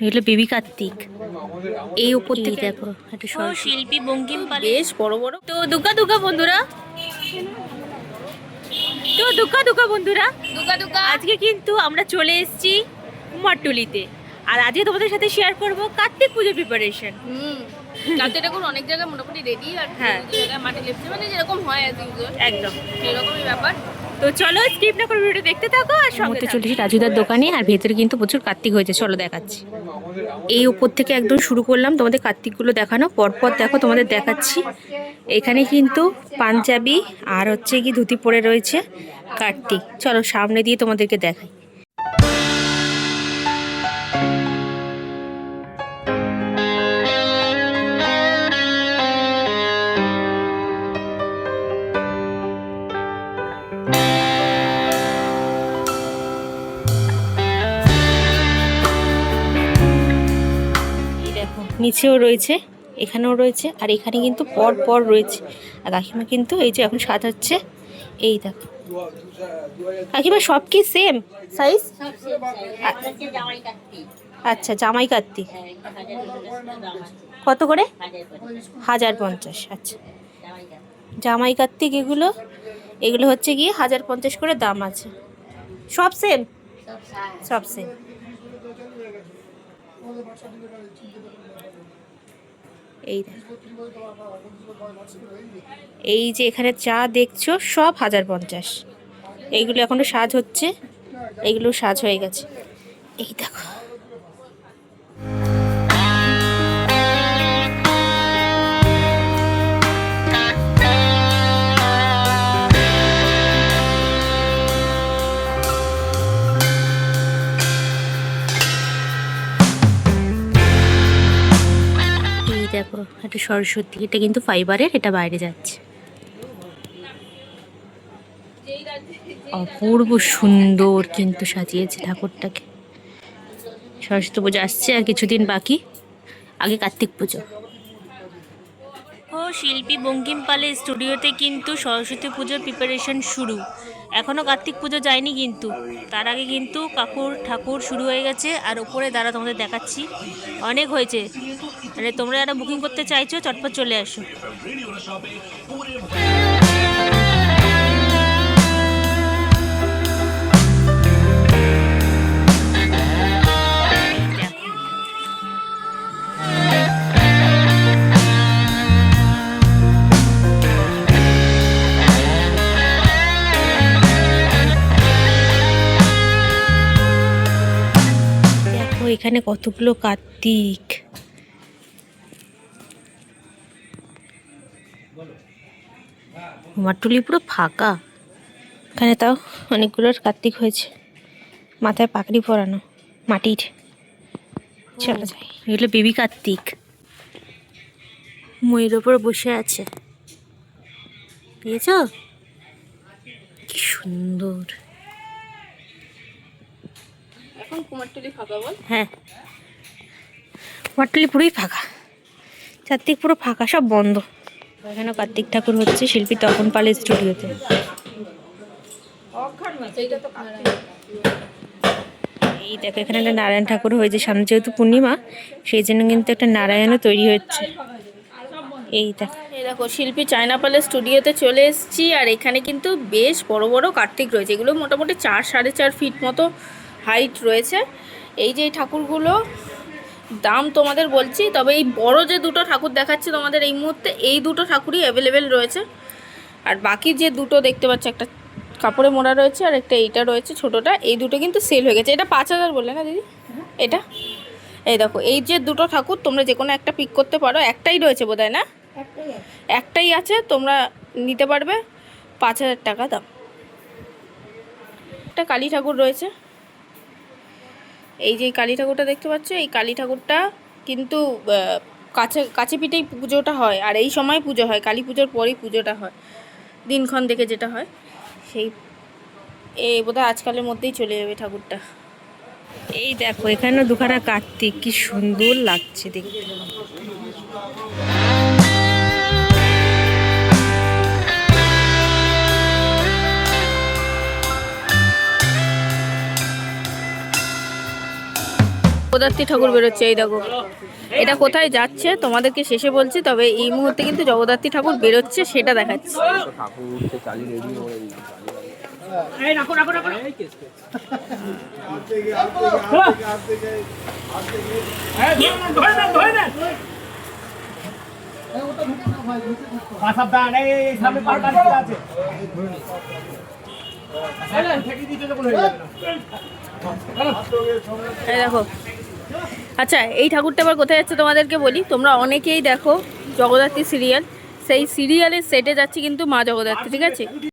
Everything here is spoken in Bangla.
এগুলো বেবি কার্তিক। এই উপর থেকে দেখো একটা শিল্পী বঙ্কিম বেশ বড় বড়। তো দুকা দুকা বন্ধুরা। তো দুকা দুকা বন্ধুরা দুকা দুকা আজকে কিন্তু আমরা চলে এসেছি কুমারটুলিতে আর আজকে তোমাদের সাথে শেয়ার করব কার্তিক পুজো প্রিপারেশন কালকে দেখুন অনেক জায়গায় মোটামুটি রেডি আর হ্যাঁ। জায়গায় মাটি লেপছে মানে যেরকম হয় একদম। সেরকমই ব্যাপার। তো চলো স্কিপ না করে ভিডিও দেখতে থাকো আর সঙ্গে চলে এসেছি রাজুদার দোকানে আর ভেতরে কিন্তু প্রচুর কার্তিক হয়েছে। চলো দেখাচ্ছি। এই উপর থেকে একদম শুরু করলাম তোমাদের কার্তিকগুলো দেখানো। পরপর দেখো তোমাদের দেখাচ্ছি। এখানে কিন্তু পাঞ্জাবি আর হচ্ছে কি ধুতি পরে রয়েছে কার্তিক। চলো সামনে দিয়ে তোমাদেরকে দেখাই। নিচেও রয়েছে, এখানেও রয়েছে, আর এখানে কিন্তু পর পর রয়েছে। আর কাকিমা কিন্তু এই যে এখন সাজাচ্ছে এই দেখো। কাকিমা, সব কি সেম সাইজ আচ্ছা জামাই কার্তিক কত করে? হাজার পঞ্চাশ আচ্ছা। জামাই কার্তিক এগুলো এগুলো হচ্ছে গিয়ে হাজার পঞ্চাশ করে দাম আছে। সব সেম সব সেম এই এই যে এখানে চা দেখছ, সব হাজার পঞ্চাশ। এইগুলো এখনও সাজ হচ্ছে, এইগুলো সাজ হয়ে গেছে। এই দেখো। একটা সরস্বতী, এটা কিন্তু ফাইবারের এটা বাইরে যাচ্ছে। অপূর্ব সুন্দর কিন্তু সাজিয়েছে ঠাকুরটাকে। সরস্বতী পুজো আসছে আর কিছুদিন বাকি, আগে কার্তিক পুজো। ও শিল্পী বঙ্কিম পালের স্টুডিওতে কিন্তু সরস্বতী পুজোর প্রিপারেশন শুরু। এখনও কার্তিক পুজো যায়নি কিন্তু। তার আগে কিন্তু কাকুর ঠাকুর শুরু হয়ে গেছে, আর ওপরে দাঁড়া তোমাদের দেখাচ্ছি। অনেক হয়েছে। মানে তোমরা যারা বুকিং করতে চাইছো, চটপট চলে আসো। এখানে কতগুলো কার্তিক? মাটুলি পুরো ফাঁকা। এখানে তাও অনেকগুলো কার্তিক হয়েছে। মাথায় পাকড়ি পরানো, মাটির। চলো যাই। এগুলো বেবি কার্তিক। ময়ের ওপর বসে আছে। পেয়েছ? কি সুন্দর। এখন কুমারটুলি ফাঁকা বল। হ্যাঁ। মাটুলি পুরোই ফাঁকা। চারদিক পুরো ফাঁকা সব বন্ধ। এখানে কার্তিক ঠাকুর হচ্ছে শিল্পী তপন পালের স্টুডিওতে। এই দেখো এখানে একটা নারায়ণ ঠাকুর হয়েছে সামনে যেহেতু পূর্ণিমা সেই জন্য কিন্তু একটা নারায়ণও তৈরি হচ্ছে। এই দেখো। দেখো শিল্পী চায়না পালের স্টুডিওতে চলে এসেছি আর এখানে কিন্তু বেশ বড় বড় কার্তিক রয়েছে। এগুলো মোটামুটি চার সাড়ে চার ফিট মতো হাইট রয়েছে। এই যে এই ঠাকুরগুলো দাম তোমাদের বলছি তবে এই বড় যে দুটো ঠাকুর দেখাচ্ছি তোমাদের এই মুহূর্তে এই দুটো ঠাকুরই অ্যাভেলেবেল রয়েছে। আর বাকি যে দুটো দেখতে পাচ্ছ একটা কাপড়ে মোড়া রয়েছে আর একটা এইটা রয়েছে ছোটোটা এই দুটো কিন্তু সেল হয়ে গেছে। এটা পাঁচ হাজার বললে না দিদি? এটা? এই দেখো এই যে দুটো ঠাকুর তোমরা যে কোনো একটা পিক করতে পারো একটাই রয়েছে বোধহয় না? একটাই আছে তোমরা নিতে পারবে পাঁচ হাজার টাকা দাম। একটা কালী ঠাকুর রয়েছে। এই যে কালী ঠাকুরটা দেখতে পাচ্ছ, এই কালী ঠাকুরটা কিন্তু কাছে কাছে পিঠেই পুজোটা হয়, আর এই সময় পুজো হয়, কালী পুজোর পরেই পুজোটা হয়, দিনক্ষণ দেখে যেটা হয়, সেই, এ বোধহয় আজকালের মধ্যেই চলে যাবে ঠাকুরটা। এই দেখো এখানে দুখানা কার্তিক, কি সুন্দর লাগছে দেখতে। জগদ্ধাত্রী ঠাকুর বেরোচ্ছে, এই দেখো। এটা কোথায় যাচ্ছে? তোমাদেরকে শেষে বলছি, তবে এই মুহূর্তে কিন্তু জগদ্ধাত্রী ঠাকুর বেরোচ্ছে, সেটা দেখাচ্ছি। দেখো আচ্ছা এই ঠাকুরটা আবার কোথায় যাচ্ছে তোমাদেরকে বলি? তোমরা অনেকেই দেখো জগদ্ধাত্রী সিরিয়াল সেই সিরিয়ালের সেটে যাচ্ছে কিন্তু মা জগদ্ধাত্রী, ঠিক আছে?